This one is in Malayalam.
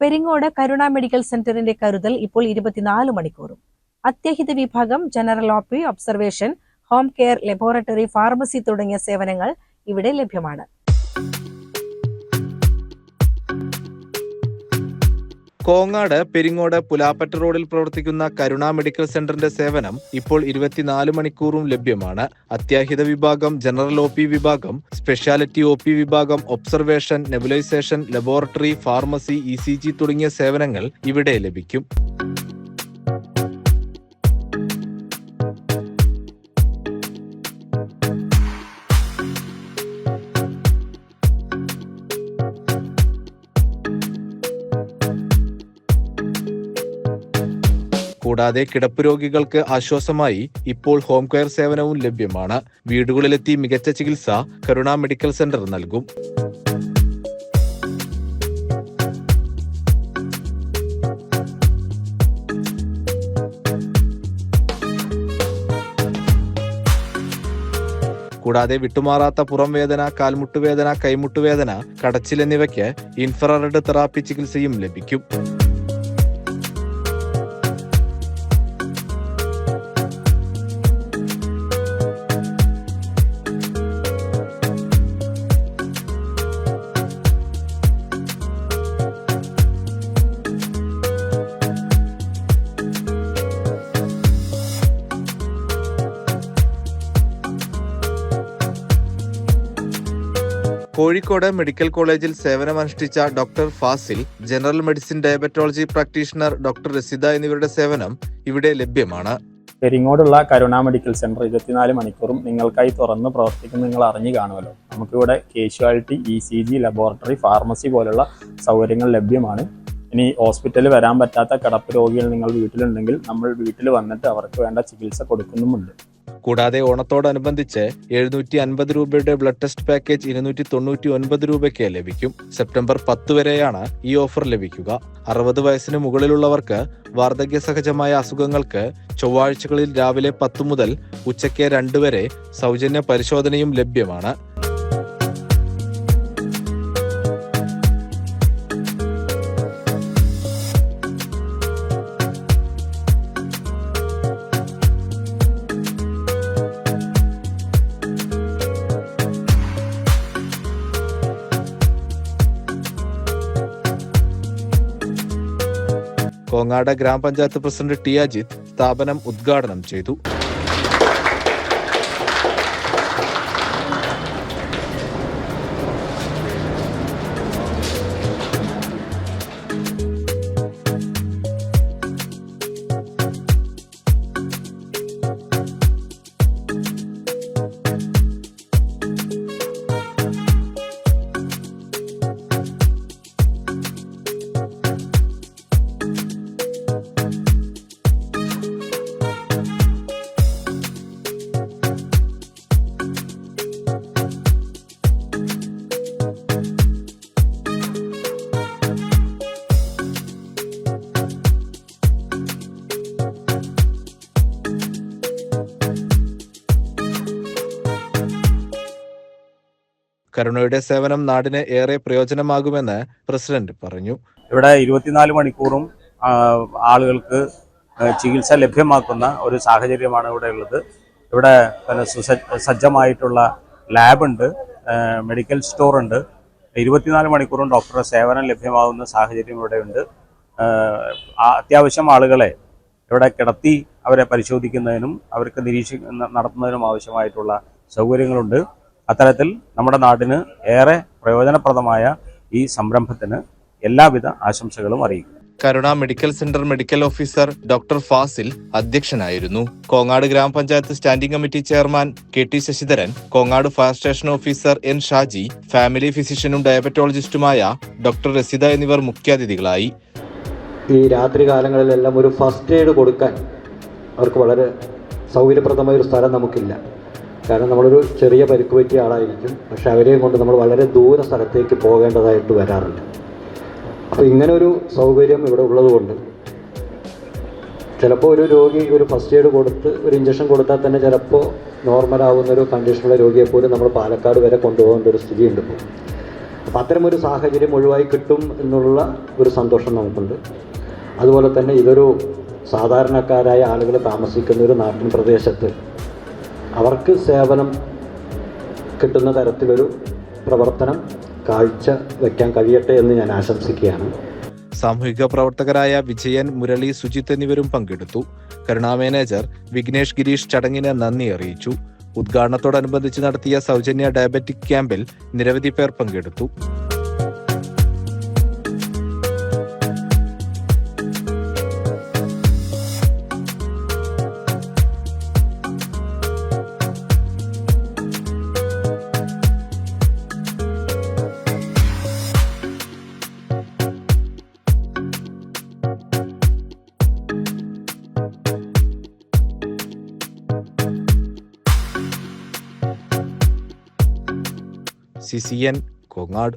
പെരിങ്ങോട് കരുണ മെഡിക്കൽ സെന്ററിന്റെ കരുതൽ ഇപ്പോൾ ഇരുപത്തിനാല് മണിക്കൂറും. അത്യഹിത വിഭാഗം general OP observation home care laboratory pharmacy തുടങ്ങിയ സേവനങ്ങൾ ഇവിടെ ലഭ്യമാണ്. കോങ്ങാട് പെരിങ്ങോട് പുലാപ്പറ്റ റോഡിൽ പ്രവർത്തിക്കുന്ന കരുണ മെഡിക്കൽ സെന്ററിന്റെ സേവനം ഇപ്പോൾ ഇരുപത്തിനാല് മണിക്കൂറും ലഭ്യമാണ്. അത്യാഹിത വിഭാഗം ജനറൽ ഒ പി വിഭാഗം സ്പെഷ്യാലിറ്റി ഒ പി വിഭാഗം ഒബ്സർവേഷൻ നെബുലൈസേഷൻ ലബോറട്ടറി ഫാർമസി ഇ തുടങ്ങിയ സേവനങ്ങൾ ഇവിടെ ലഭിക്കും. കൂടാതെ കിടപ്പ് രോഗികൾക്ക് ആശ്വാസമായി ഇപ്പോൾ ഹോം കെയർ സേവനവും ലഭ്യമാണ്. വീടുകളിലെത്തി മികച്ച ചികിത്സ കരുണ മെഡിക്കൽ സെന്റർ നൽകും. കൂടാതെ വിട്ടുമാറാത്ത പുറം വേദന കാൽമുട്ടുവേദന കൈമുട്ടുവേദന കടച്ചിൽ എന്നിവയ്ക്ക് ഇൻഫ്രാറെഡ് തെറാപ്പി ചികിത്സയും ലഭിക്കും. കോഴിക്കോട് മെഡിക്കൽ കോളേജിൽ സേവനമനുഷ്ഠിച്ച doctor Fasil general medicine diabetology practitioner doctor Rasitha എന്നിവരുടെ സേവനം ഇവിടെ ലഭ്യമാണ്. പെരിങ്ങോടുള്ള കരുണ മെഡിക്കൽ സെന്റർ ഇരുപത്തിനാല് മണിക്കൂറും നിങ്ങൾക്കായി തുറന്ന് പ്രവർത്തിക്കുന്ന നിങ്ങൾ അറിഞ്ഞു കാണുമല്ലോ. നമുക്കിവിടെ casualty E C G laboratory pharmacy പോലുള്ള സൗകര്യങ്ങൾ ലഭ്യമാണ്. ഇനി ഹോസ്പിറ്റലിൽ വരാൻ പറ്റാത്ത കിടപ്പ് രോഗികൾ നിങ്ങൾ വീട്ടിലുണ്ടെങ്കിൽ നമ്മൾ വീട്ടിൽ വന്നിട്ട് അവർക്ക് വേണ്ട ചികിത്സ കൊടുക്കുന്നുമുണ്ട്. കൂടാതെ ഓണത്തോടനുബന്ധിച്ച് എഴുന്നൂറ്റി അൻപത് രൂപയുടെ ബ്ലഡ് ടെസ്റ്റ് പാക്കേജ് ഇരുന്നൂറ്റി തൊണ്ണൂറ്റി ഒൻപത് രൂപയ്ക്ക് ലഭിക്കും. സെപ്റ്റംബർ പത്ത് വരെയാണ് ഈ ഓഫർ ലഭിക്കുക. അറുപത് വയസ്സിന് മുകളിലുള്ളവർക്ക് വാർദ്ധക്യ സഹജമായ അസുഖങ്ങൾക്ക് ചൊവ്വാഴ്ചകളിൽ രാവിലെ പത്ത് മുതൽ ഉച്ചയ്ക്ക് രണ്ട് വരെ സൗജന്യ പരിശോധനയും ലഭ്യമാണ്. കോങ്ങാട് ഗ്രാമപഞ്ചായത്ത് പ്രസിഡന്റ് ടി അജിത് സ്ഥാപനം ഉദ്ഘാടനം ചെയ്തു കരുണയുടെ സേവനം നാടിന് ഏറെ പ്രയോജനമാകുമെന്ന് പ്രസിഡന്റ് പറഞ്ഞു. ഇവിടെ ഇരുപത്തിനാല് മണിക്കൂറും ആളുകൾക്ക് ചികിത്സ ലഭ്യമാക്കുന്ന ഒരു സാഹചര്യമാണ് ഇവിടെ ഉള്ളത്. ഇവിടെ പിന്നെ സജ്ജമായിട്ടുള്ള ലാബുണ്ട് ഉണ്ട് മെഡിക്കൽ സ്റ്റോർ ഉണ്ട്. ഇരുപത്തിനാല് മണിക്കൂറും ഡോക്ടറുടെ സേവനം ലഭ്യമാകുന്ന സാഹചര്യം ഇവിടെയുണ്ട് ആ, ആ, അത്യാവശ്യം ആളുകളെ ഇവിടെ കിടത്തി അവരെ പരിശോധിക്കുന്നതിനും അവർക്ക് നിരീക്ഷിക്കുന്ന നടത്തുന്നതിനും ആവശ്യമായിട്ടുള്ള സൗകര്യങ്ങളുണ്ട്. അത്തരത്തിൽ നമ്മുടെ നാടിന് ഏറെ പ്രയോജനപ്രദമായ ഈ സംരംഭത്തിന് എല്ലാവിധ ആശംസകളും അറിയിക്കുന്നു. Karuna medical centre medical officer doctor Fasil അധ്യക്ഷനായിരുന്നു. കോങ്ങാട് ഗ്രാമപഞ്ചായത്ത് standing committee chairman K T Sasidharan Kongad fire station officer N Shaji family ഫിസിഷ്യനും ഡയബറ്റോളജിസ്റ്റുമായ ഡോക്ടർ രസിത എന്നിവർ മുഖ്യാതിഥികളായി. ഈ രാത്രി കാലങ്ങളിലെല്ലാം ഒരു ഫസ്റ്റ് എയ്ഡ് കൊടുക്കാൻ അവർക്ക് വളരെ സൗകര്യപ്രദമായ ഒരു സ്ഥലം നമുക്കില്ല. കാരണം നമ്മളൊരു ചെറിയ പരിക്ക് പറ്റിയ ആളായിരിക്കും. പക്ഷെ അവരെയും കൊണ്ട് നമ്മൾ വളരെ ദൂര സ്ഥലത്തേക്ക് പോകേണ്ടതായിട്ട് വരാറുണ്ട് അപ്പോൾ ഇങ്ങനെ ഒരു സൗകര്യം ഇവിടെ ഉള്ളതുകൊണ്ട് ചിലപ്പോൾ ഒരു രോഗി ഒരു ഫസ്റ്റ് എയ്ഡ് കൊടുത്ത് ഒരു ഇഞ്ചക്ഷൻ കൊടുത്താൽ തന്നെ ചിലപ്പോൾ നോർമൽ ആവുന്ന ഒരു കണ്ടീഷനുള്ള രോഗിയെ പോലും നമ്മൾ പാലക്കാട് വരെ കൊണ്ടുപോകേണ്ട ഒരു സ്ഥിതിയുണ്ട് ഇപ്പോൾ അപ്പോൾ അത്തരമൊരു സാഹചര്യം ഒഴിവായി കിട്ടും എന്നുള്ള ഒരു സന്തോഷം നമുക്കുണ്ട്. അതുപോലെ തന്നെ ഇതൊരു സാധാരണക്കാരായ ആളുകൾ താമസിക്കുന്ന ഒരു നാട്ടിൻ പ്രദേശത്ത് അവർക്ക് സേവനം കിട്ടുന്ന തരത്തിലൊരു പ്രവർത്തനം കാഴ്ച വയ്ക്കാൻ കഴിയട്ടെ എന്ന് ഞാൻ ആശംസിക്കുകയാണ്. സാമൂഹിക പ്രവർത്തകരായ വിജയൻ മുരളി സുജിത്ത് എന്നിവരും പങ്കെടുത്തു. കരുണാ മാനേജർ വിഘ്നേഷ് ഗിരീഷ് ചടങ്ങിന് നന്ദി അറിയിച്ചു. ഉദ്ഘാടനത്തോടനുബന്ധിച്ച് നടത്തിയ സൗജന്യ ഡയബറ്റിക് ക്യാമ്പിൽ നിരവധി പേർ പങ്കെടുത്തു. C C N Kongad